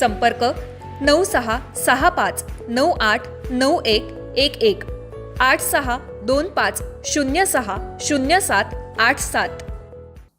संपर्क नऊ सहा सहा पाच नऊ आठ नऊ एक एक एक. आठ सहा दोन पाच शून्य सहा शून्य सात आठ सात.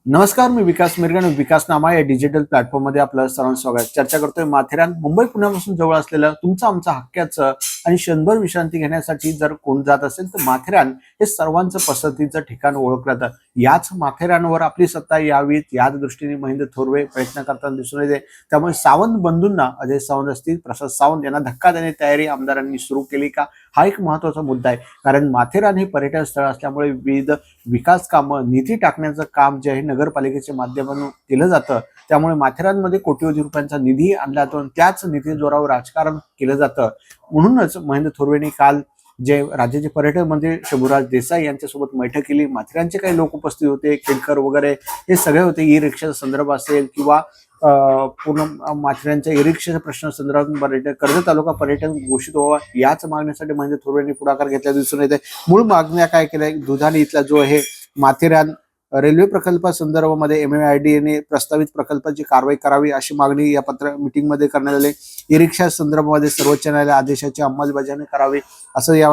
नमस्कार मी विकास मिरगण विकास नामा या डिजिटल प्लॅटफॉर्ममध्ये आपलं सर्वांचं स्वागत. चर्चा करतोय माथेरान मुंबई पुण्यापासून जवळ असलेलं तुमचं आमचं हक्क्याचं आणि क्षणभर विश्रांती घेण्यासाठी जर कोण जात असेल तर माथेरान हे सर्वांचं पसंतीचं ठिकाण ओळखलं जातं. याच माथेरानवर आपली सत्ता यावीत याच दृष्टीने महेंद्र थोरवे प्रयत्न करताना दिसून येते. त्यामुळे सावंत बंधूंना अजय सावंत असतील प्रसाद सावंत यांना धक्का देण्याची तयारी आमदारांनी सुरू केली का? हा एक महत्त्वाचा मुद्दा आहे. कारण माथेरान हे पर्यटन स्थळ असल्यामुळे विविध विकास कामं निधी टाकण्याचं काम जे आहे नगरपालिकेच्या माध्यमातून केलं जातं. त्यामुळे माथेरानमध्ये कोट्यवधी रुपयांचा निधी आणला जातो आणि त्याच निधी जोरावर राजकारण केलं जातं. म्हणूनच महेंद्र थोरवेंनी काल जे राज्याचे पर्यटन मंत्री शंभूराज देसाई यांच्यासोबत बैठक केली. माथेरानचे काही लोक उपस्थित होते. खेडकर वगैरे हे सगळे होते. ई रिक्षाचा संदर्भ असेल किंवा पूर्ण माथेरानच्या ई रिक्षाच्या प्रश्न संदर्भात पर्यटन कर्ज तालुका पर्यटन घोषित व्हावा याच मागणीसाठी महेंद्र थोरवेंनी पुढाकार घेतल्या दिसून येते मूळ मागण्या काय केल्या? दुधाने इथला जो आहे माथेरान रेल्वे प्रकल्पासंदर्भामध्ये एम एम आय डी एने प्रस्तावित प्रकल्पाची कारवाई करावी अशी मागणी या पत्र मिटिंगमध्ये करण्यात आली. ई रिक्षा संदर्भामध्ये सर्वोच्च न्यायालय आदेशाची अंमलबजावणी करावी असं या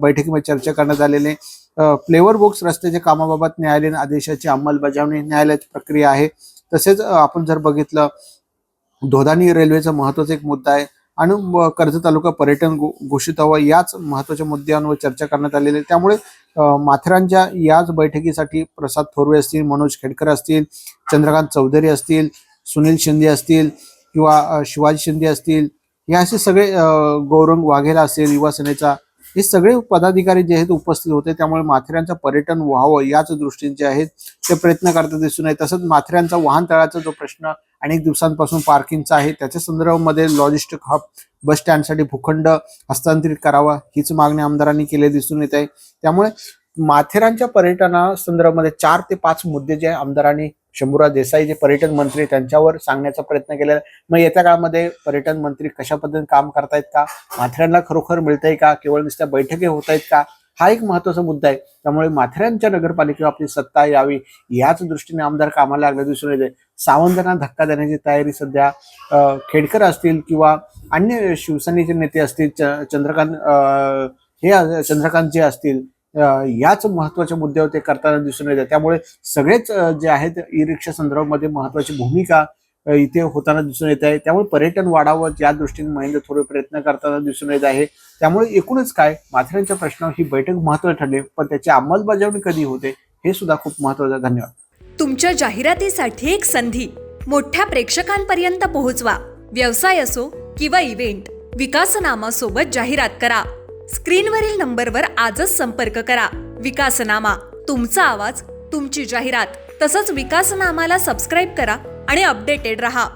बैठकीमध्ये चर्चा करण्यात आलेली. फ्लेवर बुक्स रस्त्याच्या कामाबाबत न्यायालयीन आदेशाची अंमलबजावणी न्यायालयाची प्रक्रिया आहे. तसेच आपण जर बघितलं धोदानी रेल्वेचा महत्त्वाचा एक मुद्दा आहे. आणि म- कर्जत तालुका पर्यटन घो- घोषित व्हावा याच महत्त्वाच्या मुद्द्यांवर चर्चा करण्यात आलेली आहे. त्यामुळे माथेरांच्या माथेरानच्या याच बैठकीसाठी प्रसाद थोरवे असतील मनोज खेडकर असतील चंद्रकांत चौधरी असतील सुनील शिंदे असतील किंवा शिवाजी शिंदे असतील हे असे सगळे गौरंग वाघेला असेल युवा सेनेचा हे सगळे पदाधिकारी जे आहेत उपस्थित होते. त्यामुळे माथेरानचं पर्यटन व्हावं याच दृष्टीने जे आहेत. ते प्रयत्न करता दिसून येत. तसंच माथेरानचा वाहन तळाचा जो प्रश्न अनेक दिवसांपासून पार्किंगचा आहे. त्याच्या संदर्भामध्ये लॉजिस्टिक हब बस स्टँडसाठी भूखंड हस्तांतरित करावा हीच मागणी आमदारांनी केली दिसून येत आहे. त्यामुळे माथेरानच्या पर्यटना संदर्भामध्ये चार ते पाच मुद्दे जे आमदारांनी शंभूराज देसाई जे पर्यटन मंत्री त्यांच्यावर सांगण्याचा प्रयत्न केलेला आहे. मग येत्या काळामध्ये पर्यटन मंत्री कशा पद्धतीने काम करतायत का? माथेरानला खरोखर मिळतंय का? केवळ नुसत्या बैठकी होत आहेत का? हा एक महत्त्वाचा मुद्दा आहे. त्यामुळे माथेरानच्या नगरपालिकेवर आपली सत्ता यावी याच दृष्टीने आमदार कामाला लागले दिसून येते. सावंतांना धक्का देण्याची तयारी सध्या खेडकर असतील किंवा अन्य शिवसेनेचे नेते असतील च- चंद्रकांत हे चंद्रकांत जे असतील याच महत्त्वाच्या मुद्द्यावर ते करताना दिसून येते. त्यामुळे सगळेच जे आहेत ई रिक्षा संदर्भामध्ये महत्वाची भूमिका इथे होताना दिसून येत आहे. त्यामुळे पर्यटन वाढावं या दृष्टीने महेंद्र थोडे प्रयत्न करताना दिसून येत आहे. त्यामुळे एकूणच काय माथेरानच्या प्रश्नावर ही बैठक महत्वाची ठरली पण त्याची अंमलबजावणी कधी होते हे सुद्धा खूप महत्वाचं आहे. धन्यवाद. तुमच्या जाहिरातीसाठी एक संधी. मोठ्या प्रेक्षकांपर्यंत पोहोचवा. व्यवसाय असो किंवा इव्हेंट विकासनामासोबत जाहिरात करा. स्क्रीनवरील नंबरवर आजच संपर्क करा. विकासनामा तुमचा आवाज तुमची जाहिरात. तसंच विकासनामाला सबस्क्राईब करा. आणि अपडेटेड रहा.